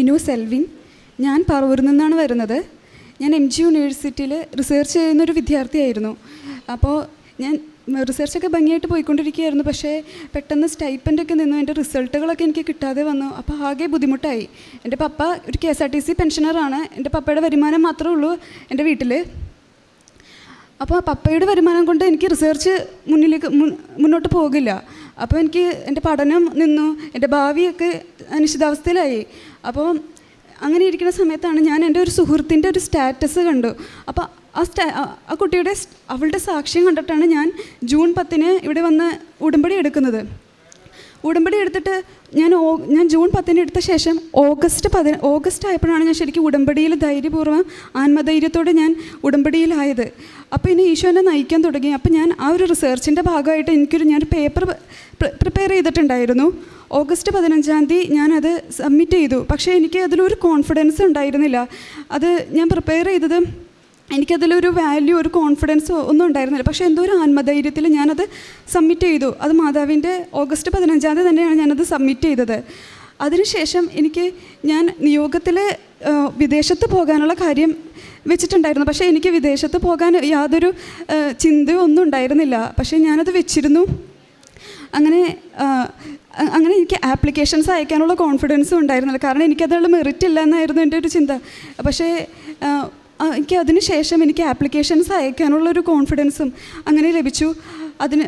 ബിനു സെൽവിൻ. ഞാൻ പറവൂരിൽ നിന്നാണ് വരുന്നത്. ഞാൻ എം ജി യൂണിവേഴ്സിറ്റിയിൽ റിസർച്ച് ചെയ്യുന്നൊരു വിദ്യാർത്ഥിയായിരുന്നു. അപ്പോൾ ഞാൻ റിസർച്ചൊക്കെ ഭംഗിയായിട്ട് പോയിക്കൊണ്ടിരിക്കുകയായിരുന്നു. പക്ഷേ പെട്ടെന്ന് സ്റ്റൈപ്പന്റൊക്കെ നിന്നു. എന്റെ റിസൾട്ടുകളൊക്കെ എനിക്ക് കിട്ടാതെ വന്നു. അപ്പോൾ ആകെ ബുദ്ധിമുട്ടായി. എന്റെ പപ്പ ഒരു K S R T C പെൻഷനറാണ് എന്റെ പപ്പയുടെ വരുമാനം മാത്രമേ ഉള്ളൂ എന്റെ വീട്ടിൽ. അപ്പോൾ പപ്പയുടെ വരുമാനം കൊണ്ട് എനിക്ക് റിസർച്ച് മുന്നിലേക്ക് മുന്നോട്ട് പോകില്ല. അപ്പോൾ എനിക്ക് എന്റെ പഠനം നിന്നു. എന്റെ ഭാവിയൊക്കെ അനിശ്ചിതാവസ്ഥയിലായി. അപ്പോൾ അങ്ങനെ ഇരിക്കുന്ന സമയത്താണ് ഞാൻ എന്റെ ഒരു സുഹൃത്തിന്റെ ഒരു സ്റ്റാറ്റസ് കണ്ടു. അപ്പോൾ ആ സ്റ്റാ ആ- കുട്ടിയുടെ അവളുടെ സാക്ഷ്യം കണ്ടിട്ടാണ് ഞാൻ ജൂൺ പത്തിന് ഇവിടെ വന്ന് ഉടമ്പടി എടുക്കുന്നത്. ഉടമ്പടി എടുത്തിട്ട് ഞാൻ ഓ ഞാൻ ജൂൺ പത്തിന് എടുത്ത ശേഷം ഓഗസ്റ്റ് പതി ഓഗസ്റ്റ് ആയപ്പോഴാണ് ഞാൻ ശരിക്കും ഉടമ്പടിയിൽ ധൈര്യപൂർവം ആത്മധൈര്യത്തോടെ ഞാൻ ഉടമ്പടിയിലായത്. അപ്പോൾ ഇനി ഈശോ എന്നെ നയിക്കാൻ തുടങ്ങി. അപ്പോൾ ഞാൻ ആ ഒരു റിസർച്ചിന്റെ ഭാഗമായിട്ട് എനിക്കൊരു ഞാൻ പേപ്പർ പ്രിപ്പയർ ചെയ്തിട്ടുണ്ടായിരുന്നു. ഓഗസ്റ്റ് പതിനഞ്ചാം തീയതി ഞാനത് സബ്മിറ്റ് ചെയ്തു. പക്ഷേ എനിക്ക് അതിലൊരു കോൺഫിഡൻസ് ഉണ്ടായിരുന്നില്ല. അത് ഞാൻ പ്രിപ്പയർ ചെയ്തത് എനിക്കതിലൊരു വാല്യൂ ഒരു കോൺഫിഡൻസ് ഒന്നും ഉണ്ടായിരുന്നില്ല. പക്ഷേ എന്തോ ഒരു ആത്മധൈര്യത്തിൽ ഞാനത് സബ്മിറ്റ് ചെയ്തു. അത് മാതാവിന്റെ ഓഗസ്റ്റ് പതിനഞ്ചാം തീയതി തന്നെയാണ് ഞാനത് സബ്മിറ്റ് ചെയ്തത്. അതിനുശേഷം എനിക്ക് ഞാൻ നിയോഗത്തിൽ വിദേശത്ത് പോകാനുള്ള കാര്യം വെച്ചിട്ടുണ്ടായിരുന്നു. പക്ഷേ എനിക്ക് വിദേശത്ത് പോകാൻ യാതൊരു ചിന്തയൊന്നും ഉണ്ടായിരുന്നില്ല. പക്ഷേ ഞാനത് വെച്ചിരുന്നു. അങ്ങനെ അങ്ങനെ എനിക്ക് ആപ്ലിക്കേഷൻസ് അയക്കാനുള്ള കോൺഫിഡൻസും ഉണ്ടായിരുന്നില്ല. കാരണം എനിക്കതിനുള്ള മെറിറ്റ് ഇല്ല എന്നായിരുന്നു എന്റെ ഒരു ചിന്ത. പക്ഷേ എനിക്ക് അതിന് ശേഷം എനിക്ക് ആപ്ലിക്കേഷൻസ് അയക്കാനുള്ള ഒരു കോൺഫിഡൻസും അങ്ങനെ ലഭിച്ചു. അതിന്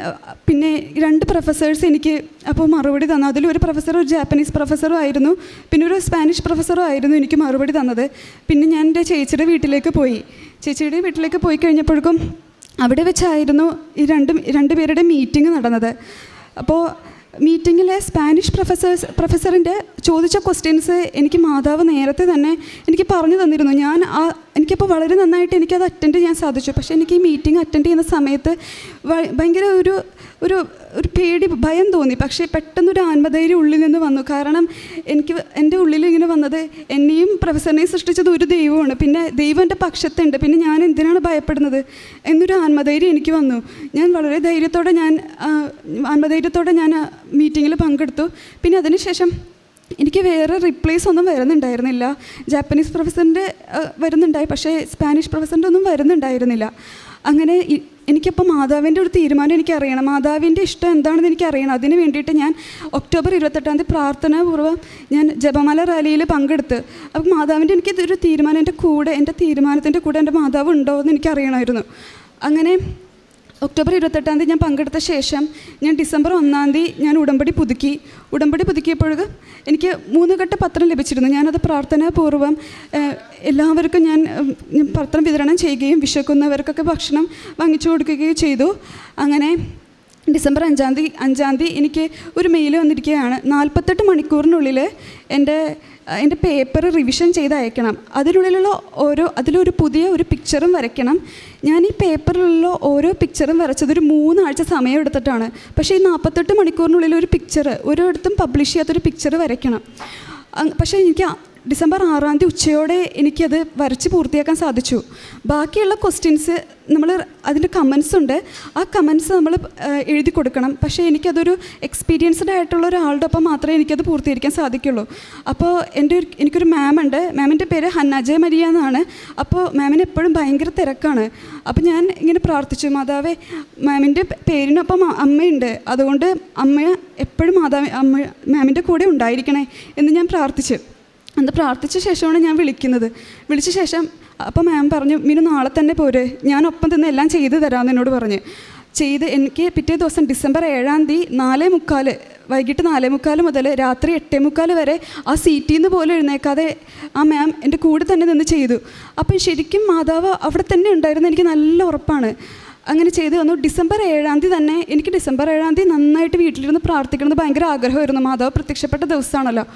പിന്നെ രണ്ട് പ്രൊഫസേഴ്സ് എനിക്ക് അപ്പോൾ മറുപടി തന്നു. അതിലൊരു പ്രൊഫസർ ഒരു ജാപ്പനീസ് പ്രൊഫസറും ആയിരുന്നു. പിന്നെ ഒരു സ്പാനിഷ് പ്രൊഫസറും ആയിരുന്നു എനിക്ക് മറുപടി തന്നത്. പിന്നെ ഞാൻ എന്റെ ചേച്ചിയുടെ വീട്ടിലേക്ക് പോയി. ചേച്ചിയുടെ വീട്ടിലേക്ക് പോയി കഴിഞ്ഞപ്പോഴേക്കും അവിടെ വെച്ചായിരുന്നു ഈ രണ്ടും രണ്ടുപേരുടെ മീറ്റിംഗ് നടന്നത്. അപ്പോൾ മീറ്റിങ്ങിലെ സ്പാനിഷ് പ്രൊഫസേഴ്സ് പ്രൊഫസറിന്റെ ചോദിച്ച ക്വസ്റ്റ്യൻസ് എനിക്ക് മാതാവ് നേരത്തെ തന്നെ എനിക്ക് പറഞ്ഞു തന്നിരുന്നു. ഞാൻ ആ എനിക്കപ്പോൾ വളരെ നന്നായിട്ട് എനിക്കത് അറ്റൻഡ് ചെയ്യാൻ സാധിച്ചു. പക്ഷേ എനിക്ക് ഈ മീറ്റിംഗ് അറ്റൻഡ് ചെയ്യുന്ന സമയത്ത് ഭയങ്കര ഒരു ഒരു ഒരു പേടി ഭയം തോന്നി. പക്ഷേ പെട്ടെന്നൊരു ആത്മധൈര്യം ഉള്ളിൽ നിന്ന് വന്നു. കാരണം എനിക്ക് എന്റെ ഉള്ളിൽ ഇങ്ങനെ വന്നത് എന്നെയും പ്രൊഫസറിനെയും സൃഷ്ടിച്ചത് ഒരു ദൈവമാണ്. പിന്നെ ദൈവം എന്റെ പക്ഷത്തുണ്ട്. പിന്നെ ഞാൻ എന്തിനാണ് ഭയപ്പെടുന്നത് എന്നൊരു ആത്മധൈര്യം എനിക്ക് വന്നു. ഞാൻ വളരെ ധൈര്യത്തോടെ ഞാൻ ആത്മധൈര്യത്തോടെ ഞാൻ മീറ്റിങ്ങിൽ പങ്കെടുത്തു. പിന്നെ അതിനുശേഷം എനിക്ക് വേറെ റിപ്ലേസ് ഒന്നും വരുന്നുണ്ടായിരുന്നില്ല. ജാപ്പനീസ് പ്രൊഫസറിന്റെ വരുന്നുണ്ടായി. പക്ഷേ സ്പാനിഷ് പ്രൊഫസറിന്റെ ഒന്നും വരുന്നുണ്ടായിരുന്നില്ല. അങ്ങനെ എനിക്കപ്പോൾ മാതാവിന്റെ ഒരു തീരുമാനം എനിക്കറിയണം. മാതാവിന്റെ ഇഷ്ടം എന്താണെന്ന് എനിക്കറിയണം. അതിന് വേണ്ടിയിട്ട് ഞാൻ ഒക്ടോബർ ഇരുപത്തെട്ടാം തീയതി പ്രാർത്ഥനാപൂർവം ഞാൻ ജപമാല റാലിയിൽ പങ്കെടുത്ത്. അപ്പോൾ മാതാവിന്റെ എനിക്ക് ഇതൊരു തീരുമാനം എന്റെ കൂടെ എന്റെ തീരുമാനത്തിന്റെ കൂടെ എന്റെ മാതാവ് ഉണ്ടോ എന്ന് എനിക്കറിയണമായിരുന്നു. അങ്ങനെ ഒക്ടോബർ ഇരുപത്തെട്ടാം തീയതി ഞാൻ പങ്കെടുത്ത ശേഷം ഞാൻ ഡിസംബർ ഒന്നാം തീയതി ഞാൻ ഉടമ്പടി പുതുക്കി. ഉടമ്പടി പുതുക്കിയപ്പോഴേക്കും എനിക്ക് മൂന്ന് ഘട്ട പത്രം ലഭിച്ചിരുന്നു. ഞാനത് പ്രാർത്ഥനാപൂർവം എല്ലാവർക്കും ഞാൻ പത്രം വിതരണം ചെയ്യുകയും വിശക്കുന്നവർക്കൊക്കെ ഭക്ഷണം വാങ്ങിച്ചു കൊടുക്കുകയും ചെയ്തു. അങ്ങനെ ഡിസംബർ അഞ്ചാം തീയതി അഞ്ചാം തീയതി എനിക്ക് ഒരു മെയിൽ വന്നിരിക്കുകയാണ്. നാൽപ്പത്തെട്ട് മണിക്കൂറിനുള്ളിൽ എന്റെ എന്റെ പേപ്പർ റിവിഷൻ ചെയ്ത് അയക്കണം അതിനുള്ളിലുള്ള ഓരോ അതിലൊരു പുതിയ ഒരു പിക്ചറും വരയ്ക്കണം. ഞാൻ ഈ പേപ്പറിലുള്ള ഓരോ പിക്ചറും വരച്ചത് ഒരു മൂന്നാഴ്ച സമയം എടുത്തിട്ടാണ്. പക്ഷേ ഈ നാൽപ്പത്തെട്ട് മണിക്കൂറിനുള്ളിൽ ഒരു പിക്ചർ ഒരിടത്തും പബ്ലിഷ് ചെയ്യാത്തൊരു പിക്ചർ വരയ്ക്കണം. പക്ഷേ എനിക്ക് ഡിസംബർ ആറാം തീയതി ഉച്ചയോടെ എനിക്കത് വരച്ച് പൂർത്തിയാക്കാൻ സാധിച്ചു. ബാക്കിയുള്ള ക്വസ്റ്റ്യൻസ് നമ്മൾ അതിന്റെ കമൻസ് ഉണ്ട്. ആ കമൻസ് നമ്മൾ എഴുതി കൊടുക്കണം. പക്ഷേ എനിക്കതൊരു എക്സ്പീരിയൻസ്ഡ് ആയിട്ടുള്ള ഒരാളുടെ ഒപ്പം മാത്രമേ എനിക്കത് പൂർത്തീകരിക്കാൻ സാധിക്കുള്ളൂ. അപ്പോൾ എന്റെ ഒരു എനിക്കൊരു മാമുണ്ട് മാമിന്റെ പേര് ഹന്നാജയ മരിയ എന്നാണ്. അപ്പോൾ മാമിന് എപ്പോഴും ഭയങ്കര തിരക്കാണ്. അപ്പോൾ ഞാൻ ഇങ്ങനെ പ്രാർത്ഥിച്ചു മാതാവേ മാമിന്റെ പേരിനൊപ്പം അമ്മയുണ്ട്. അതുകൊണ്ട് അമ്മ എപ്പോഴും മാതാവ് അമ്മ മാമിന്റെ കൂടെ ഉണ്ടായിരിക്കണേ എന്ന് ഞാൻ പ്രാർത്ഥിച്ചു. അന്ന് പ്രാർത്ഥിച്ച ശേഷമാണ് ഞാൻ വിളിക്കുന്നത്. വിളിച്ച ശേഷം അപ്പോൾ മാം പറഞ്ഞു മീനു നാളെ തന്നെ പോരെ. ഞാൻ ഒപ്പം തന്നെ എല്ലാം ചെയ്തു തരാമെന്ന് എന്നോട് പറഞ്ഞ്. ചെയ്ത് എനിക്ക് പിറ്റേ ദിവസം ഡിസംബർ ഏഴാം തീയതി നാലേ മുക്കാൽ വൈകിട്ട് നാലേ മുക്കാൽ മുതൽ രാത്രി എട്ടേ മുക്കാൽ വരെ ആ സീറ്റിൽ നിന്ന് പോലും എഴുന്നേക്കാതെ ആ മാം എന്റെ കൂടെ തന്നെ നിന്ന് ചെയ്തു. അപ്പം ശരിക്കും മാതാവ് അവിടെ തന്നെ ഉണ്ടായിരുന്നു എനിക്ക് നല്ല ഉറപ്പാണ്. അങ്ങനെ ചെയ്തു തന്നു. ഡിസംബർ ഏഴാം തീയതി തന്നെ എനിക്ക് ഡിസംബർ ഏഴാം തീയതി നന്നായിട്ട് വീട്ടിലിരുന്ന് പ്രാർത്ഥിക്കണമെന്ന് ഭയങ്കര ആഗ്രഹമായിരുന്നു. മാതാവ് പ്രത്യക്ഷപ്പെട്ട ദിവസമാണല്ലോ.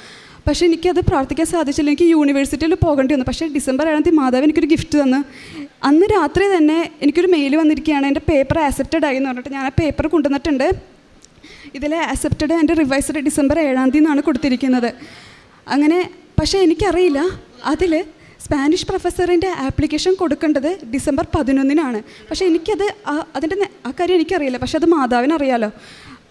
പക്ഷേ എനിക്കത് പ്രാർത്ഥിക്കാൻ സാധിച്ചില്ല. എനിക്ക് യൂണിവേഴ്സിറ്റിയിൽ പോകേണ്ടി വന്നു. പക്ഷേ ഡിസംബർ ഏഴാം തീയതി മാതാവ് എനിക്കൊരു ഗിഫ്റ്റ് തന്നു. അന്ന് രാത്രി തന്നെ എനിക്കൊരു മെയിൽ വന്നിരിക്കുകയാണ്. എന്റെ പേപ്പർ ആക്സെപ്റ്റഡ് ആയി എന്ന് പറഞ്ഞിട്ട് ഞാൻ ആ പേപ്പർ കൊണ്ടുവന്നിട്ടുണ്ട്. ഇതിലെ ആക്സെപ്റ്റഡ് എന്റെ റിവൈസ്ഡ് ഡിസംബർ ഏഴാം തീയതി എന്നാണ് കൊടുത്തിരിക്കുന്നത്. അങ്ങനെ പക്ഷേ എനിക്കറിയില്ല. അതിൽ സ്പാനിഷ് പ്രൊഫസറിന്റെ ആപ്ലിക്കേഷൻ കൊടുക്കേണ്ടത് ഡിസംബർ പതിനൊന്നിനാണ്. പക്ഷേ എനിക്കത് അതിന്റെ ആ കാര്യം എനിക്കറിയില്ല. പക്ഷേ അത് മാതാവിനറിയാലോ.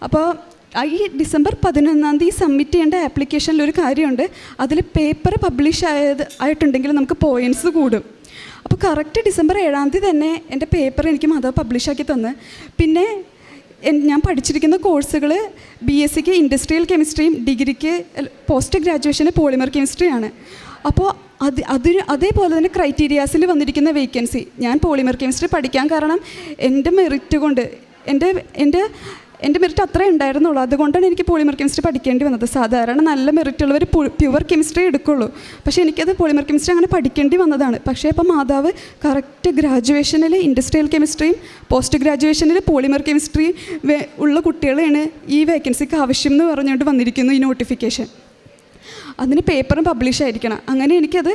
അപ്പോൾ ഈ ഡിസംബർ പതിനൊന്നാം തീയതി സബ്മിറ്റ് ചെയ്യേണ്ട ആപ്ലിക്കേഷനിൽ ഒരു കാര്യമുണ്ട്. അതിൽ പേപ്പർ പബ്ലിഷ് ആയത് ആയിട്ടുണ്ടെങ്കിൽ നമുക്ക് പോയിന്റ്സ് കൂടും. അപ്പോൾ കറക്റ്റ് ഡിസംബർ ഏഴാം തീയതി തന്നെ എന്റെ പേപ്പർ എനിക്ക് മാധവ് പബ്ലിഷാക്കി തന്ന്. പിന്നെ ഞാൻ പഠിച്ചിരിക്കുന്ന കോഴ്സുകൾ ബി എസ് സിക്ക് ഇൻഡസ്ട്രിയൽ കെമിസ്ട്രിയും ഡിഗ്രിക്ക് പോസ്റ്റ് ഗ്രാജുവേഷന് പോളിമർ കെമിസ്ട്രിയാണ് അപ്പോൾ അത് അതിന് അതേപോലെ തന്നെ ക്രൈറ്റീരിയാസിൽ വന്നിരിക്കുന്ന വേക്കൻസി ഞാൻ പോളിമർ കെമിസ്ട്രി പഠിക്കാൻ കാരണം എന്റെ മെറിറ്റ് കൊണ്ട് എന്റെ എന്റെ എന്റെ മെറിറ്റ് അത്രേ ഉണ്ടായിരുന്നുള്ളൂ. അതുകൊണ്ടാണ് എനിക്ക് പോളിമർ കെമിസ്ട്രി പഠിക്കേണ്ടി വന്നത്. സാധാരണ നല്ല മെറിറ്റ് ഉള്ളവർ പ്യുവർ കെമിസ്ട്രി എടുക്കുള്ളൂ. പക്ഷേ എനിക്കത് പോളിമർ കെമിസ്ട്രി അങ്ങനെ പഠിക്കേണ്ടി വന്നതാണ്. പക്ഷേ ഇപ്പം മാതാവ് കറക്റ്റ് ഗ്രാജുവേഷനിൽ ഇൻഡസ്ട്രിയൽ കെമിസ്ട്രിയും പോസ്റ്റ് ഗ്രാജുവേഷനിൽ പോളിമർ കെമിസ്ട്രിയും ഉള്ള കുട്ടികളെയാണ് ഈ വേക്കൻസിക്ക് ആവശ്യം എന്ന് പറഞ്ഞുകൊണ്ട് വന്നിരിക്കുന്നു ഈ നോട്ടിഫിക്കേഷൻ അതിന് പേപ്പറും പബ്ലിഷ് ആയിരിക്കണം. അങ്ങനെ എനിക്കത്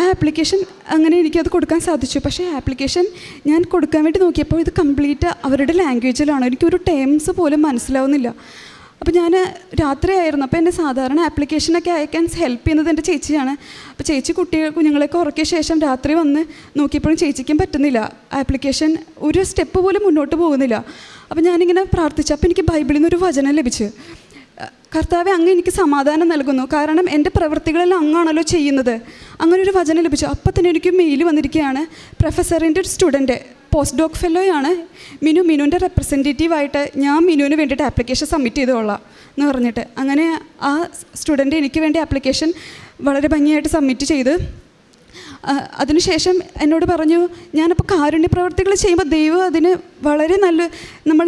ആ ആപ്ലിക്കേഷൻ അങ്ങനെ എനിക്കത് കൊടുക്കാൻ സാധിച്ചു. പക്ഷേ ആപ്ലിക്കേഷൻ ഞാൻ കൊടുക്കാൻ വേണ്ടി നോക്കിയപ്പോൾ ഇത് കംപ്ലീറ്റ് അവരുടെ ലാംഗ്വേജിലാണ് എനിക്കൊരു ടേംസ് പോലും മനസ്സിലാവുന്നില്ല. അപ്പോൾ ഞാൻ രാത്രിയായിരുന്നു. അപ്പോൾ എന്റെ സാധാരണ ആപ്ലിക്കേഷനൊക്കെ അയക്കാൻ ഹെൽപ്പ് ചെയ്യുന്നത് എന്റെ ചേച്ചിയാണ്. അപ്പോൾ ചേച്ചി കുട്ടികൾ കുഞ്ഞുങ്ങളെയൊക്കെ ഉറക്കിയ ശേഷം രാത്രി വന്ന് നോക്കിയപ്പോഴും ചേച്ചിക്കും പറ്റുന്നില്ല. ആപ്ലിക്കേഷൻ ഒരു സ്റ്റെപ്പ് പോലും മുന്നോട്ട് പോകുന്നില്ല. അപ്പോൾ ഞാനിങ്ങനെ പ്രാർത്ഥിച്ചു. അപ്പോൾ എനിക്ക് ബൈബിളിൽ നിന്ന് ഒരു വചനം ലഭിച്ചു. കർത്താവെ അങ്ങ് എനിക്ക് സമാധാനം നൽകുന്നു. കാരണം എന്റെ പ്രവൃത്തികളെല്ലാം അങ്ങാണല്ലോ ചെയ്യുന്നത്. അങ്ങനെ ഒരു വചനം ലഭിച്ചു. അപ്പം തന്നെ എനിക്ക് മെയിൽ വന്നിരിക്കുകയാണ്. പ്രൊഫസറിന്റെ ഒരു സ്റ്റുഡന്റ് പോസ്റ്റ് ഡോക് ഫെല്ലോയാണ് മിനു മിനുവിന്റെ റെപ്രസെന്റേറ്റീവായിട്ട് ഞാൻ മിനുവിന് വേണ്ടിയിട്ട് ആപ്ലിക്കേഷൻ സബ്മിറ്റ് ചെയ്തോളാം എന്ന് പറഞ്ഞിട്ട്. അങ്ങനെ ആ സ്റ്റുഡന്റ് എനിക്ക് വേണ്ടി ആപ്ലിക്കേഷൻ വളരെ ഭംഗിയായിട്ട് സബ്മിറ്റ് ചെയ്ത് അതിനുശേഷം എന്നോട് പറഞ്ഞു ഞാനപ്പോൾ കാരുണ്യ പ്രവർത്തികൾ ചെയ്യുമ്പോൾ ദൈവം അതിന് വളരെ നല്ല നമ്മൾ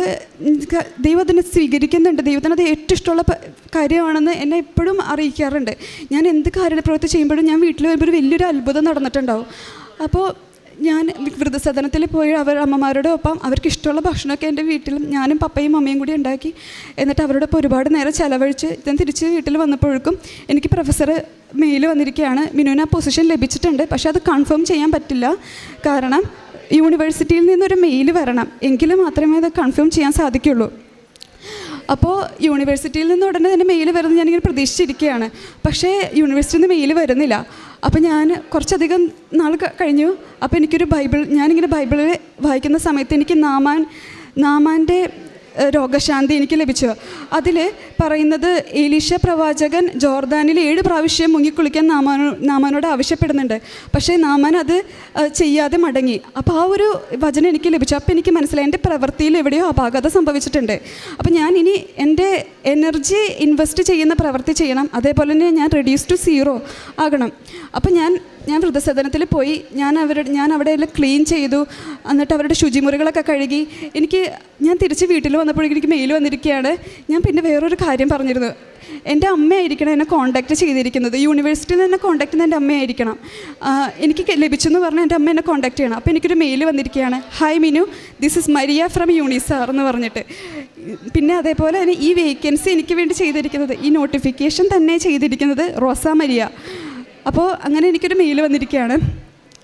ദൈവം അതിനെ സ്വീകരിക്കുന്നുണ്ട്. ദൈവത്തിന് അത് ഏറ്റവും ഇഷ്ടമുള്ള കാര്യമാണെന്ന് എന്നെ എപ്പോഴും അറിയിക്കാറുണ്ട്. ഞാൻ എന്ത് കാരുണ്യ പ്രവൃത്തി ചെയ്യുമ്പോഴും ഞാൻ വീട്ടിൽ വരുമ്പോൾ വലിയൊരു അത്ഭുതം നടന്നിട്ടുണ്ടാവും. അപ്പോൾ ഞാൻ വൃദ്ധസദനത്തിൽ പോയി അവർ അമ്മമാരുടെ ഒപ്പം അവർക്ക് ഇഷ്ടമുള്ള ഭക്ഷണമൊക്കെ എന്റെ വീട്ടിലും ഞാനും പപ്പയും അമ്മയും കൂടി ഉണ്ടാക്കി. എന്നിട്ട് അവരോടൊപ്പം ഒരുപാട് നേരം ചിലവഴിച്ച് ഞാൻ തിരിച്ച് വീട്ടിൽ വന്നപ്പോഴേക്കും എനിക്ക് പ്രൊഫസർ മെയിൽ വന്നിരിക്കുകയാണ്. മിനുവിന് ആ പൊസിഷൻ ലഭിച്ചിട്ടുണ്ട്. പക്ഷേ അത് കൺഫേം ചെയ്യാൻ പറ്റില്ല. കാരണം യൂണിവേഴ്സിറ്റിയിൽ നിന്നൊരു മെയിൽ വരണം. എങ്കിൽ മാത്രമേ അത് കൺഫേം ചെയ്യാൻ സാധിക്കുള്ളൂ. അപ്പോൾ യൂണിവേഴ്സിറ്റിയിൽ നിന്ന് ഉടനെ തന്നെ മെയിൽ വരുന്നത് ഞാനിങ്ങനെ പ്രതീക്ഷിച്ചിരിക്കുകയാണ്. പക്ഷേ യൂണിവേഴ്സിറ്റിയിൽ നിന്ന് മെയിൽ വരുന്നില്ല. അപ്പോൾ ഞാൻ കുറച്ചധികം നാൾ കഴിഞ്ഞു. അപ്പോൾ എനിക്കൊരു ബൈബിൾ ഞാനിങ്ങനെ ബൈബിളിൽ വായിക്കുന്ന സമയത്ത് എനിക്ക് നാമാൻ നാമാന്റെ രോഗശാന്തി എനിക്ക് ലഭിച്ചു. അതിൽ പറയുന്നത് ഏലീഷ പ്രവാചകൻ ജോർദാനിൽ ഏഴ് പ്രാവശ്യം മുങ്ങിക്കുളിക്കാൻ നാമാനോ നാമാനോട് ആവശ്യപ്പെടുന്നുണ്ട്. പക്ഷേ നാമാൻ അത് ചെയ്യാതെ മടങ്ങി. അപ്പോൾ ആ ഒരു വചനം എനിക്ക് ലഭിച്ചു. അപ്പോൾ എനിക്ക് മനസ്സിലായി. എന്റെ പ്രവൃത്തിയിൽ എവിടെയോ അപാകത സംഭവിച്ചിട്ടുണ്ട്. അപ്പോൾ ഞാൻ ഇനി എന്റെ എനർജി ഇൻവെസ്റ്റ് ചെയ്യുന്ന പ്രവൃത്തി ചെയ്യണം. അതേപോലെ തന്നെ ഞാൻ റെഡ്യൂസ് ടു സീറോ ആകണം. അപ്പോൾ ഞാൻ ഞാൻ വൃദ്ധസദനത്തിൽ പോയി. ഞാൻ അവരുടെ ഞാൻ അവിടെ എല്ലാം ക്ലീൻ ചെയ്തു. എന്നിട്ട് അവരുടെ ശുചിമുറികളൊക്കെ കഴുകി. എനിക്ക് ഞാൻ തിരിച്ച് വീട്ടിൽ വന്നപ്പോഴേക്കും എനിക്ക് മെയിൽ വന്നിരിക്കുകയാണ്. ഞാൻ പിന്നെ വേറൊരു കാര്യം പറഞ്ഞിരുന്നു. എന്റെ അമ്മയായിരിക്കണം എന്നെ കോൺടാക്റ്റ് ചെയ്തിരിക്കുന്നത്. യൂണിവേഴ്സിറ്റിയിൽ നിന്ന് എന്നെ കോൺടാക്ട് ചെയ്യുന്ന എന്റെ അമ്മയായിരിക്കണം. എനിക്ക് ലഭിച്ചു ലഭിച്ചെന്ന് പറഞ്ഞാൽ എന്റെ അമ്മ എന്നെ കോൺടാക്ട് ചെയ്യണം. അപ്പോൾ എനിക്കൊരു മെയിൽ വന്നിരിക്കുകയാണ്. Hi Minu this is Maria from Unizar എന്ന് പറഞ്ഞിട്ട്. പിന്നെ അതേപോലെ തന്നെ ഈ വേക്കൻസി എനിക്ക് വേണ്ടി ചെയ്തിരിക്കുന്നത്. ഈ നോട്ടിഫിക്കേഷൻ തന്നെ ചെയ്തിരിക്കുന്നത് റോസ മരിയ. അപ്പോൾ അങ്ങനെ എനിക്കൊരു മെയിൽ വന്നിരിക്കുകയാണ്.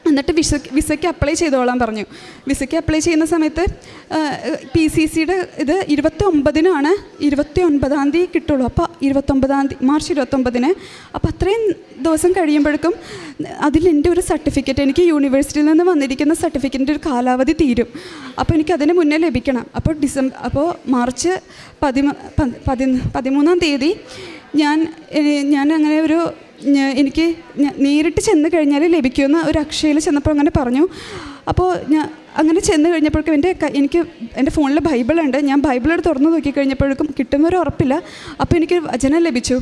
എന്നിട്ട് വിസ വിസയ്ക്ക് അപ്ലൈ ചെയ്തോളാൻ പറഞ്ഞു. വിസയ്ക്ക് അപ്ലൈ ചെയ്യുന്ന സമയത്ത് പി സി സിയുടെ ഇത് ഇരുപത്തി ഒമ്പതിനാണ് ഇരുപത്തി ഒൻപതാം തീയതി കിട്ടുള്ളൂ. അപ്പോൾ ഇരുപത്തൊമ്പതാം തീയതി മാർച്ച് ഇരുപത്തൊമ്പതിന്. അപ്പോൾ അത്രയും ദിവസം കഴിയുമ്പോഴേക്കും അതിൽ എന്റെ ഒരു സർട്ടിഫിക്കറ്റ് എനിക്ക് യൂണിവേഴ്സിറ്റിയിൽ നിന്ന് വന്നിരിക്കുന്ന സർട്ടിഫിക്കറ്റിന്റെ ഒരു കാലാവധി തീരും. അപ്പോൾ എനിക്ക് അതിന് മുന്നേ ലഭിക്കണം. അപ്പോൾ ഡിസംബർ അപ്പോൾ മാർച്ച് പതിമൂ പതിമൂന്നാം തീയതി ഞാൻ ഞാൻ അങ്ങനെ ഒരു എനിക്ക് നേരിട്ട് ചെന്ന് കഴിഞ്ഞാൽ ലഭിക്കുമെന്ന് ഒരു അക്ഷയയിൽ ചെന്നപ്പോൾ അങ്ങനെ പറഞ്ഞു. അപ്പോൾ ഞാൻ അങ്ങനെ ചെന്ന് കഴിഞ്ഞപ്പോഴേക്കും എന്റെ എനിക്ക് എന്റെ ഫോണിൽ ബൈബിളുണ്ട്. ഞാൻ ബൈബിളെടുത്ത് തുറന്ന് നോക്കി കഴിഞ്ഞപ്പോഴേക്കും കിട്ടുന്നൊരു ഉറപ്പില്ല. അപ്പോൾ എനിക്ക് വചനം ലഭിച്ചു.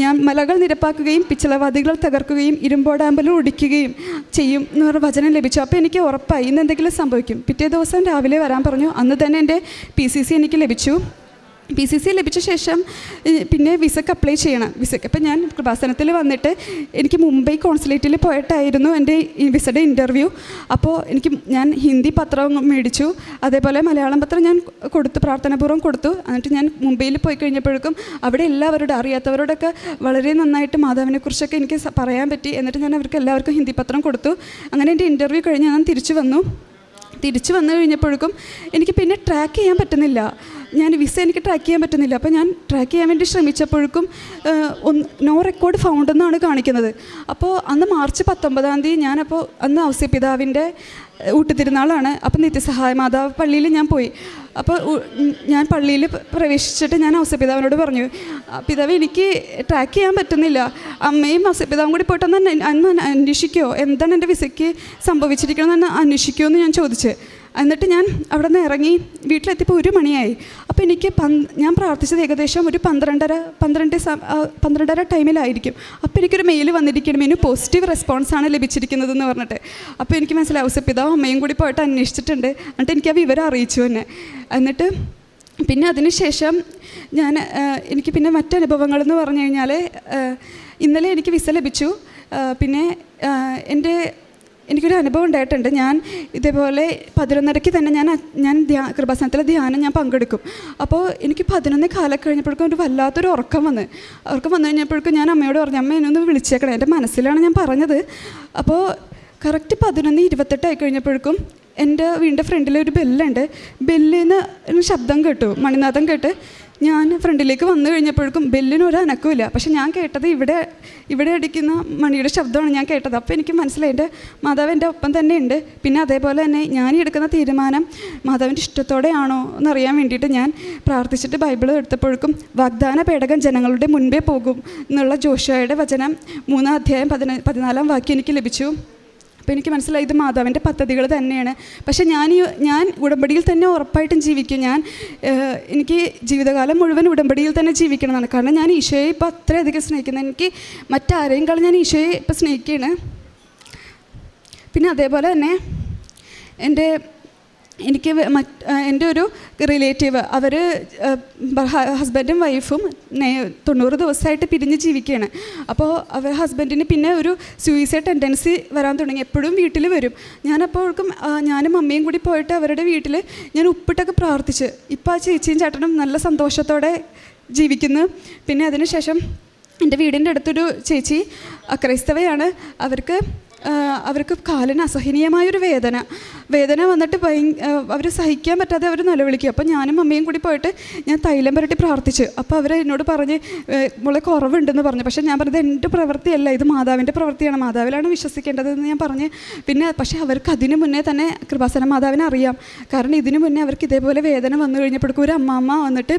ഞാൻ മലകൾ നിരപ്പാക്കുകയും പിച്ചളവാദികൾ തകർക്കുകയും ഇരുമ്പോടാമ്പലും ഒടിക്കുകയും ചെയ്യും എന്ന് പറഞ്ഞ വചനം ലഭിച്ചു. അപ്പോൾ എനിക്ക് ഉറപ്പായി ഇന്ന് എന്തെങ്കിലും സംഭവിക്കും. പിറ്റേ ദിവസം രാവിലെ വരാൻ പറഞ്ഞു. അന്ന് തന്നെ എന്റെ പി സി സി എനിക്ക് ലഭിച്ചു. പി സി സി ലഭിച്ച ശേഷം പിന്നെ വിസക്ക് അപ്ലൈ ചെയ്യണം. വിസക്ക് അപ്പം ഞാൻ കൃപാസനത്തിൽ വന്നിട്ട് എനിക്ക് മുംബൈ കോൺസുലേറ്റിൽ പോയിട്ടായിരുന്നു എന്റെ വിസയുടെ ഇന്റർവ്യൂ അപ്പോൾ എനിക്ക് ഞാൻ ഹിന്ദി പത്രം മേടിച്ചു. അതേപോലെ മലയാളം പത്രം ഞാൻ കൊടുത്തു പ്രാർത്ഥനാപൂർവം കൊടുത്തു. എന്നിട്ട് ഞാൻ മുംബൈയിൽ പോയി കഴിഞ്ഞപ്പോഴേക്കും അവിടെ എല്ലാവരോടും അറിയാത്തവരോടൊക്കെ വളരെ നന്നായിട്ട് മാതാവിനെക്കുറിച്ചൊക്കെ എനിക്ക് പറയാൻ പറ്റി. എന്നിട്ട് ഞാൻ അവർക്ക് എല്ലാവർക്കും ഹിന്ദി പത്രം കൊടുത്തു. അങ്ങനെ എന്റെ ഇന്റർവ്യൂ കഴിഞ്ഞ് ഞാൻ തിരിച്ചു വന്നു. തിരിച്ചു വന്നു കഴിഞ്ഞപ്പോഴേക്കും എനിക്ക് പിന്നെ ട്രാക്ക് ചെയ്യാൻ പറ്റുന്നില്ല. ഞാൻ വിസ എനിക്ക് ട്രാക്ക് ചെയ്യാൻ പറ്റുന്നില്ല. അപ്പോൾ ഞാൻ ട്രാക്ക് ചെയ്യാൻ വേണ്ടി ശ്രമിച്ചപ്പോഴേക്കും ഒന്ന് നോ റെക്കോർഡ് ഫൗണ്ട് എന്നാണ് കാണിക്കുന്നത്. അപ്പോൾ അന്ന് മാർച്ച് പത്തൊമ്പതാം തീയതി ഞാനപ്പോൾ അന്ന് ഔസ്യപിതാവിന്റെ ഊട്ടുതിരുന്നാളാണ്. അപ്പോൾ നിത്യസഹായ മാതാവ് പള്ളിയിൽ ഞാൻ പോയി. അപ്പോൾ ഞാൻ പള്ളിയിൽ പ്രവേശിച്ചിട്ട് ഞാൻ ഔസ്യപിതാവിനോട് പറഞ്ഞു "ആ, പിതാവ് എനിക്ക് ട്രാക്ക് ചെയ്യാൻ പറ്റുന്നില്ല. അമ്മയും ഔസ്യപിതാവും കൂടി പോയിട്ടൊന്ന് അന്ന് അന്വേഷിക്കുമോ എന്താണ് എന്റെ വിസയ്ക്ക് സംഭവിച്ചിരിക്കണമെന്ന് അന്വേഷിക്കുമോ എന്ന് ഞാൻ ചോദിച്ചു. എന്നിട്ട് ഞാൻ അവിടെ നിന്ന് ഇറങ്ങി വീട്ടിലെത്തിയപ്പോൾ ഒരു മണിയായി. അപ്പോൾ എനിക്ക് ഞാൻ പ്രാർത്ഥിച്ചത് ഏകദേശം ഒരു പന്ത്രണ്ടര പന്ത്രണ്ട് പന്ത്രണ്ടര ടൈമിലായിരിക്കും. അപ്പോൾ എനിക്കൊരു മെയിൽ വന്നിരിക്കണം ഇതിന് പോസിറ്റീവ് റെസ്പോൺസാണ് ലഭിച്ചിരിക്കുന്നതെന്ന് പറഞ്ഞിട്ട്. അപ്പോൾ എനിക്ക് മനസ്സിലാവും സപ്പിതാവും അമ്മയും കൂടി പോയിട്ട് അന്വേഷിച്ചിട്ടുണ്ട്. എന്നിട്ട് എനിക്ക് ആ വിവരം അറിയിച്ചു തന്നെ എന്നിട്ട് പിന്നെ അതിനുശേഷം ഞാൻ എനിക്ക് പിന്നെ മറ്റനുഭവങ്ങളെന്ന് പറഞ്ഞു കഴിഞ്ഞാൽ ഇന്നലെ എനിക്ക് വിസ ലഭിച്ചു. പിന്നെ എന്റെ എനിക്കൊരു അനുഭവം ഉണ്ടായിട്ടുണ്ട്. ഞാൻ ഇതേപോലെ പതിനൊന്നരയ്ക്ക് തന്നെ ഞാൻ ഞാൻ ധ്യാ കൃപാസനത്തിലെ ധ്യാനം ഞാൻ പങ്കെടുക്കും. അപ്പോൾ എനിക്ക് പതിനൊന്ന് കാലം കഴിഞ്ഞപ്പോഴേക്കും ഒരു വല്ലാത്തൊരു ഉറക്കം വന്ന്. ഉറക്കം വന്നു കഴിഞ്ഞപ്പോഴേക്കും ഞാൻ അമ്മയോട് പറഞ്ഞു അമ്മ എന്നെ ഒന്ന് വിളിച്ചേക്കണം. എന്റെ മനസ്സിലാണ് ഞാൻ പറഞ്ഞത്. അപ്പോൾ കറക്റ്റ് പതിനൊന്ന് ഇരുപത്തെട്ടായി കഴിഞ്ഞപ്പോഴേക്കും എന്റെ വീടിന്റെ ഫ്രണ്ടിൽ ഒരു ബെല്ലുണ്ട്. ബെല്ലിൽ നിന്ന് ശബ്ദം കേട്ടു മണിനാഥം കേട്ട്. ഞാൻ ഫ്രണ്ടിലേക്ക് വന്നു കഴിഞ്ഞപ്പോഴേക്കും ബെല്ലിന് ഒരു അനക്കമില്ല പക്ഷെ ഞാൻ കേട്ടത് ഇവിടെ ഇവിടെ അടിക്കുന്ന മണിയുടെ ശബ്ദമാണ് ഞാൻ കേട്ടത്. അപ്പോൾ എനിക്ക് മനസ്സിലായി എന്റെ മാതാവ് എന്റെ ഒപ്പം തന്നെ ഉണ്ട്. പിന്നെ അതേപോലെ തന്നെ ഞാൻ എടുക്കുന്ന തീരുമാനം മാതാവിന്റെ ഇഷ്ടത്തോടെയാണോ എന്നറിയാൻ വേണ്ടിയിട്ട് ഞാൻ പ്രാർത്ഥിച്ചിട്ട് ബൈബിൾ എടുത്തപ്പോഴേക്കും വാഗ്ദാന പേടകം ജനങ്ങളുടെ മുൻപേ പോകും എന്നുള്ള ജോഷയുടെ വചനം മൂന്നാം അധ്യായം പതിന പതിനാലാം വാക്യം എനിക്ക് ലഭിച്ചു. അപ്പോൾ എനിക്ക് മനസ്സിലായി ഇത് മാതാവിന്റെ പദ്ധതികൾ തന്നെയാണ്. പക്ഷേ ഞാൻ ഈ ഞാൻ ഉടമ്പടിയിൽ തന്നെ ഉറപ്പായിട്ടും ജീവിക്കും. ഞാൻ എനിക്ക് ജീവിതകാലം മുഴുവൻ ഉടമ്പടിയിൽ തന്നെ ജീവിക്കണമെന്നാണ്. കാരണം ഞാൻ ഈശോയെ ഇപ്പോൾ അത്രയധികം സ്നേഹിക്കുന്നത് എനിക്ക് മറ്റാരെയും കാളും ഞാൻ ഈശോയെ ഇപ്പോൾ സ്നേഹിക്കുകയാണ്. പിന്നെ അതേപോലെ തന്നെ എന്റെ എനിക്ക് മറ്റ് എന്റെ ഒരു റിലേറ്റീവ് അവർ ഹസ്ബൻഡും വൈഫും തൊണ്ണൂറ് ദിവസമായിട്ട് പിരിഞ്ഞ് ജീവിക്കുകയാണ്. അപ്പോൾ അവർ ഹസ്ബൻഡിന് പിന്നെ ഒരു സൂയിസൈഡ് ടെൻഡൻസി വരാൻ തുടങ്ങി. എപ്പോഴും വീട്ടിൽ വരും. ഞാനപ്പോഴേക്കും ഞാനും അമ്മയും കൂടി പോയിട്ട് അവരുടെ വീട്ടിൽ ഞാൻ ഉപ്പിട്ടൊക്കെ പ്രാർത്ഥിച്ച്. ഇപ്പോൾ ആ ചേച്ചിയും ചേട്ടനും നല്ല സന്തോഷത്തോടെ ജീവിക്കുന്നു. പിന്നെ അതിനുശേഷം എന്റെ വീടിന്റെ അടുത്തൊരു ചേച്ചി ക്രൈസ്തവയാണ്. അവർക്ക് അവർക്ക് കാലിന് അസഹനീയമായൊരു വേദന. വേദന വന്നിട്ട് ഭയ അവർ സഹിക്കാൻ പറ്റാതെ അവർ നിലവിളിക്കും. അപ്പോൾ ഞാനും അമ്മയും കൂടി പോയിട്ട് ഞാൻ തൈലം പുരട്ടി പ്രാർത്ഥിച്ചു. അപ്പോൾ അവർ എന്നോട് പറഞ്ഞ് മുളെ കുറവുണ്ടെന്ന് പറഞ്ഞു. പക്ഷേ ഞാൻ പറഞ്ഞത് എന്റെ പ്രവൃത്തിയല്ല ഇത് മാതാവിന്റെ പ്രവൃത്തിയാണ്. മാതാവിലാണ് വിശ്വസിക്കേണ്ടതെന്ന് ഞാൻ പറഞ്ഞ്. പിന്നെ പക്ഷേ അവർക്ക് അതിനു മുന്നേ തന്നെ കൃപാസന മാതാവിനെ അറിയാം. കാരണം ഇതിനു മുന്നേ അവർക്ക് ഇതേപോലെ വേദന വന്നു കഴിഞ്ഞപ്പോഴേക്കും ഒരു അമ്മാമ്മ വന്നിട്ട്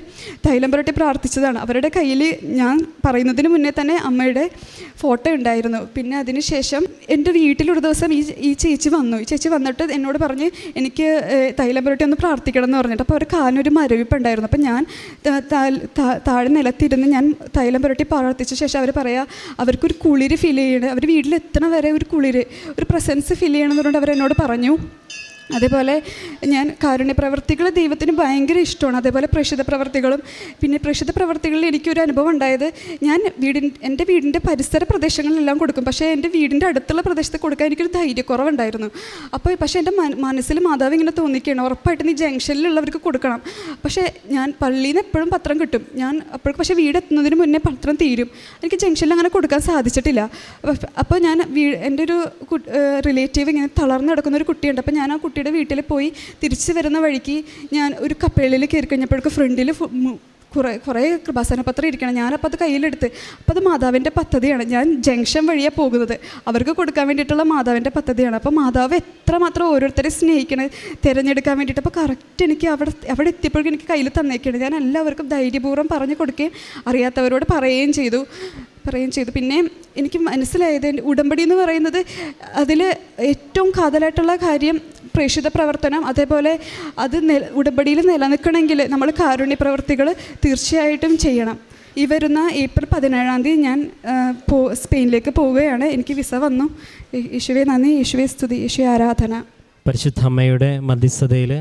തൈലം പുരട്ടി പ്രാർത്ഥിച്ചതാണ്. അവരുടെ കയ്യിൽ ഞാൻ പറയുന്നതിന് മുന്നേ തന്നെ അമ്മയുടെ ഫോട്ടോ ഉണ്ടായിരുന്നു. പിന്നെ അതിന് ശേഷം എന്റെ വീട്ടിലൊരു ദിവസം ഈ ഈ ചേച്ചി വന്നു. ഈ ചേച്ചി വന്നിട്ട് എന്നോട് പറഞ്ഞ് എനിക്ക് തൈലം പുരട്ടി ഒന്ന് പ്രാർത്ഥിക്കണം എന്ന് പറഞ്ഞിട്ട് അപ്പോൾ അവർ കാലിനൊരു മരവിപ്പുണ്ടായിരുന്നു അപ്പോൾ ഞാൻ താഴെ നിലത്തിരുന്ന് ഞാൻ തൈലം പുരട്ടി പ്രാർത്ഥിച്ച ശേഷം അവർ പറയാ അവർക്കൊരു കുളിര് ഫീൽ ചെയ്യണം. അവർ വീട്ടിലെത്തണ വരെ ഒരു കുളിര് ഒരു പ്രസൻസ് ഫീൽ ചെയ്യണമെന്ന് പറഞ്ഞിട്ട് അവരെന്നോട് പറഞ്ഞു. അതേപോലെ ഞാൻ കാരുണ്യ പ്രവർത്തികൾ ദൈവത്തിന് ഭയങ്കര ഇഷ്ടമാണ്. അതേപോലെ പ്രഷിത പ്രവർത്തികളും പിന്നെ പ്രഷിത പ്രവർത്തികളിൽ എനിക്കൊരു അനുഭവം ഉണ്ടായത് ഞാൻ വീടിൻ എന്റെ വീടിന്റെ പരിസര പ്രദേശങ്ങളിലെല്ലാം കൊടുക്കും. പക്ഷേ എന്റെ വീടിന്റെ അടുത്തുള്ള പ്രദേശത്ത് കൊടുക്കാൻ എനിക്കൊരു ധൈര്യക്കുറവുണ്ടായിരുന്നു. അപ്പോൾ പക്ഷേ എന്റെ മനസ്സിൽ മാതാവ് ഇങ്ങനെ തോന്നിക്കുകയാണ് ഉറപ്പായിട്ട് നീ ജംഗ്ഷനിലുള്ളവർക്ക് കൊടുക്കണം. പക്ഷേ ഞാൻ പള്ളിയിൽ നിന്ന് എപ്പോഴും പത്രം കിട്ടും. ഞാൻ അപ്പോഴും പക്ഷേ വീടെത്തുന്നതിന് മുന്നേ പത്രം തീരും. എനിക്ക് ജംഗ്ഷനിൽ അങ്ങനെ കൊടുക്കാൻ സാധിച്ചിട്ടില്ല. അപ്പോൾ ഞാൻ വീ എന്റെ ഒരു റിലേറ്റീവ് ഇങ്ങനെ തളർന്നു കിടക്കുന്ന ഒരു കുട്ടിയുണ്ട്. അപ്പോൾ ഞാൻ ആ കുട്ടിയുടെ വീട്ടിൽ പോയി തിരിച്ചു വരുന്ന വഴിക്ക് ഞാൻ ഒരു കപ്പേളിൽ കയറി കഴിഞ്ഞപ്പോഴേക്കും ഫ്രണ്ടിൽ കുറേ കുറേ കൃപാസനപത്രം ഇരിക്കണം. ഞാനപ്പോൾ അത് കയ്യിലെടുത്ത് അപ്പോൾ അത് മാതാവിന്റെ പദ്ധതിയാണ്. ഞാൻ ജംഗ്ഷൻ വഴിയാണ് പോകുന്നത്. അവർക്ക് കൊടുക്കാൻ വേണ്ടിയിട്ടുള്ള മാതാവിന്റെ പദ്ധതിയാണ്. അപ്പോൾ മാതാവ് എത്രമാത്രം ഓരോരുത്തരെ സ്നേഹിക്കണത് തിരഞ്ഞെടുക്കാൻ വേണ്ടിയിട്ട്. അപ്പോൾ കറക്റ്റ് എനിക്ക് അവിടെ അവിടെ എത്തിയപ്പോഴേക്കും എനിക്ക് കയ്യിൽ തന്നേക്കാണ്. ഞാൻ എല്ലാവർക്കും ധൈര്യപൂർവം പറഞ്ഞു കൊടുക്കുകയും അറിയാത്തവരോട് പറയുകയും ചെയ്തു. പറയുകയും ചെയ്തു. പിന്നെ എനിക്ക് മനസ്സിലായത് ഉടമ്പടി എന്ന് പറയുന്നത് അതിൽ ഏറ്റവും കാതലായിട്ടുള്ള കാര്യം പ്രേക്ഷിത പ്രവർത്തനം അതേപോലെ അത് ഉടമ്പടിയിൽ നിലനിൽക്കണമെങ്കിൽ നമ്മൾ കാരുണ്യ പ്രവർത്തികൾ തീർച്ചയായിട്ടും ചെയ്യണം. ഈ വരുന്ന ഏപ്രിൽ പതിനേഴാം തീയതി ഞാൻ പോ സ്പെയിനിലേക്ക് പോവുകയാണ്. എനിക്ക് വിസ വന്നു. യേശുവെ നന്ദി യേശുവേ സ്തുതി യേശു ആരാധന. പരിശുദ്ധ അമ്മയുടെ മധ്യസ്ഥതയിൽ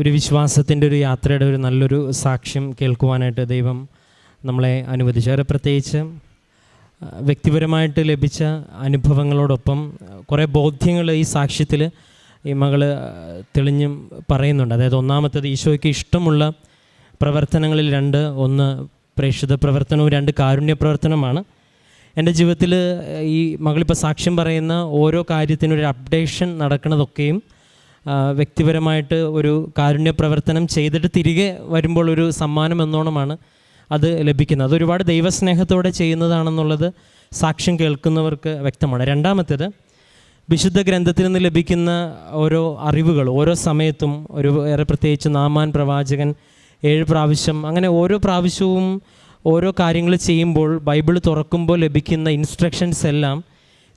ഒരു വിശ്വാസത്തിന്റെ ഒരു യാത്രയുടെ ഒരു നല്ലൊരു സാക്ഷ്യം കേൾക്കുവാനായിട്ട് ദൈവം നമ്മളെ അനുവദിച്ചു. പ്രത്യേകിച്ച് വ്യക്തിപരമായിട്ട് ലഭിച്ച അനുഭവങ്ങളോടൊപ്പം കുറേ ബോധ്യങ്ങൾ ഈ സാക്ഷ്യത്തിൽ ഈ മകൾ തെളിഞ്ഞും പറയുന്നുണ്ട്. അതായത് ഒന്നാമത്തേത് ഈശോയ്ക്ക് ഇഷ്ടമുള്ള പ്രവർത്തനങ്ങളിൽ രണ്ട് ഒന്ന് പ്രേക്ഷിത പ്രവർത്തനവും രണ്ട് കാരുണ്യ പ്രവർത്തനമാണ്. എന്റെ ജീവിതത്തിൽ ഈ മകളിപ്പോൾ സാക്ഷ്യം പറയുന്ന ഓരോ കാര്യത്തിനും ഒരു അപ്ഡേഷൻ നടക്കുന്നതൊക്കെയും വ്യക്തിപരമായിട്ട് ഒരു കാരുണ്യ പ്രവർത്തനം ചെയ്തിട്ട് തിരികെ വരുമ്പോൾ ഒരു സമ്മാനം എന്നോണമാണ് അത് ലഭിക്കുന്നത്. അതൊരുപാട് ദൈവസ്നേഹത്തോടെ ചെയ്യുന്നതാണെന്നുള്ളത് സാക്ഷ്യം കേൾക്കുന്നവർക്ക് വ്യക്തമാണ്. രണ്ടാമത്തേത് വിശുദ്ധ ഗ്രന്ഥത്തിൽ നിന്ന് ലഭിക്കുന്ന ഓരോ അറിവുകൾ ഓരോ സമയത്തും ഒരു ഏറെ പ്രത്യേകിച്ച് നാമാൻ പ്രവാചകൻ ഏഴ് പ്രാവശ്യം അങ്ങനെ ഓരോ പ്രാവശ്യവും ഓരോ കാര്യങ്ങൾ ചെയ്യുമ്പോൾ ബൈബിൾ തുറക്കുമ്പോൾ ലഭിക്കുന്ന ഇൻസ്ട്രക്ഷൻസ് എല്ലാം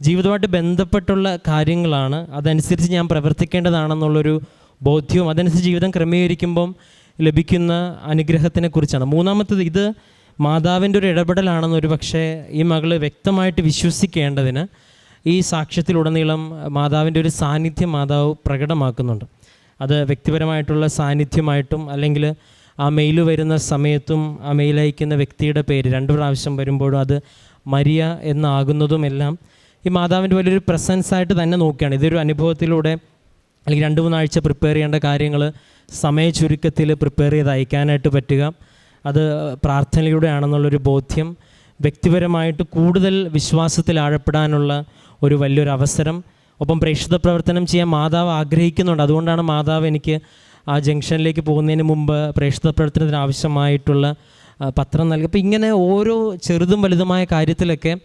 ജീവിതമായിട്ട് ബന്ധപ്പെട്ടുള്ള കാര്യങ്ങളാണ്. അതനുസരിച്ച് ഞാൻ പ്രവർത്തിക്കേണ്ടതാണെന്നുള്ളൊരു ബോധ്യവും അതനുസരിച്ച് ജീവിതം ക്രമീകരിക്കുമ്പം ലഭിക്കുന്ന അനുഗ്രഹത്തിനെ കുറിച്ചാണ് മൂന്നാമത്തത് ഇത് മാതാവിന്റെ ഒരു ഇടപെടലാണെന്ന് ഒരു പക്ഷേ ഈ മകൾ വ്യക്തമായിട്ട് വിശ്വസിക്കേണ്ടതിന് ഈ സാക്ഷ്യത്തിലുടനീളം മാതാവിന്റെ ഒരു സാന്നിധ്യം മാതാവ് പ്രകടമാക്കുന്നുണ്ട്. അത് വ്യക്തിപരമായിട്ടുള്ള സാന്നിധ്യമായിട്ടും അല്ലെങ്കിൽ ആ മെയിൽ വരുന്ന സമയത്തും ആ മെയിൽ അയക്കുന്ന വ്യക്തിയുടെ പേര് രണ്ട് പ്രാവശ്യം വരുമ്പോഴും അത് മരിയ എന്നാകുന്നതുമെല്ലാം ഈ മാതാവിന്റെ വലിയൊരു പ്രസൻസായിട്ട് തന്നെ നോക്കുകയാണ്. ഇതൊരു അനുഭവത്തിലൂടെ അല്ലെങ്കിൽ രണ്ട് മൂന്നാഴ്ച പ്രിപ്പയർ ചെയ്യേണ്ട കാര്യങ്ങൾ സമയ ചുരുക്കത്തിൽ പ്രിപ്പയർ ചെയ്ത് അയക്കാനായിട്ട് പറ്റുക. അത് പ്രാർത്ഥനയിലൂടെ ആണെന്നുള്ളൊരു ബോധ്യം വ്യക്തിപരമായിട്ട് കൂടുതൽ വിശ്വാസത്തിൽ ആഴപ്പെടാനുള്ള ഒരു വലിയൊരു അവസരം. ഒപ്പം പ്രേക്ഷിത പ്രവർത്തനം ചെയ്യാൻ മാതാവ് ആഗ്രഹിക്കുന്നുണ്ട്. അതുകൊണ്ടാണ് മാതാവ് എനിക്ക് ആ ജംഗ്ഷനിലേക്ക് പോകുന്നതിന് മുമ്പ് പ്രേക്ഷിത പ്രവർത്തനത്തിന് ആവശ്യമായിട്ടുള്ള പത്രം നൽകി. അപ്പോൾ ഇങ്ങനെ ഓരോ ചെറുതും വലുതുമായ കാര്യത്തിലൊക്കെ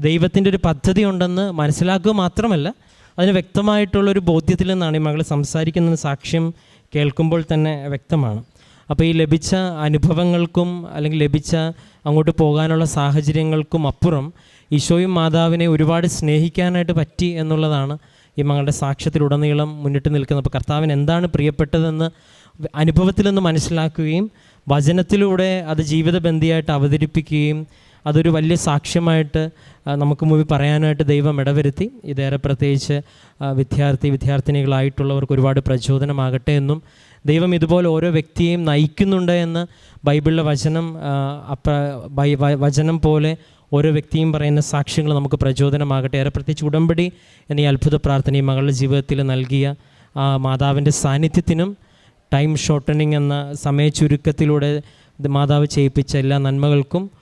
ദൈവത്തിന്റെ ഒരു പദ്ധതി ഉണ്ടെന്ന് മനസ്സിലാക്കുക മാത്രമല്ല അതിന് വ്യക്തമായിട്ടുള്ളൊരു ബോധ്യത്തിൽ നിന്നാണ് ഈ മകൾ സംസാരിക്കുന്നതിന് സാക്ഷ്യം കേൾക്കുമ്പോൾ തന്നെ വ്യക്തമാണ്. അപ്പോൾ ഈ ലഭിച്ച അനുഭവങ്ങൾക്കും അല്ലെങ്കിൽ ലഭിച്ച അങ്ങോട്ട് പോകാനുള്ള സാഹചര്യങ്ങൾക്കും അപ്പുറം ഈശോയും മാതാവിനെ ഒരുപാട് സ്നേഹിക്കാനായിട്ട് പറ്റി എന്നുള്ളതാണ് ഈ മകളുടെ സാക്ഷ്യത്തിലുടനീളം മുന്നിട്ട് നിൽക്കുന്നത്. അപ്പോൾ കർത്താവിന് എന്താണ് പ്രിയപ്പെട്ടതെന്ന് അനുഭവത്തിൽ നിന്ന് മനസ്സിലാക്കുകയും വചനത്തിലൂടെ അത് ജീവിതബന്ധിയായിട്ട് അവതരിപ്പിക്കുകയും അതൊരു വലിയ സാക്ഷ്യമായിട്ട് നമുക്ക് മുമ്പിൽ പറയാനായിട്ട് ദൈവം ഇടവരുത്തി. ഇതേറെ പ്രത്യേകിച്ച് വിദ്യാർത്ഥി വിദ്യാർത്ഥിനികളായിട്ടുള്ളവർക്ക് ഒരുപാട് പ്രചോദനമാകട്ടെ എന്നും ദൈവം ഇതുപോലെ ഓരോ വ്യക്തിയെയും നയിക്കുന്നുണ്ട് എന്ന് ബൈബിളിലെ വചനം അപ്ര വചനം പോലെ ഓരോ വ്യക്തിയും പറയുന്ന സാക്ഷ്യങ്ങൾ നമുക്ക് പ്രചോദനമാകട്ടെ. ഏറെ പ്രത്യേകിച്ച് ഉടമ്പടി എന്ന അത്ഭുത പ്രാർത്ഥന ഈ മകളുടെ ജീവിതത്തിൽ നൽകിയ ആ മാതാവിന്റെ സാന്നിധ്യത്തിനും ടൈം ഷോർട്ടനിങ് എന്ന സമയ ചുരുക്കത്തിലൂടെ മാതാവ് ചെയ്യിപ്പിച്ച എല്ലാ നന്മകൾക്കും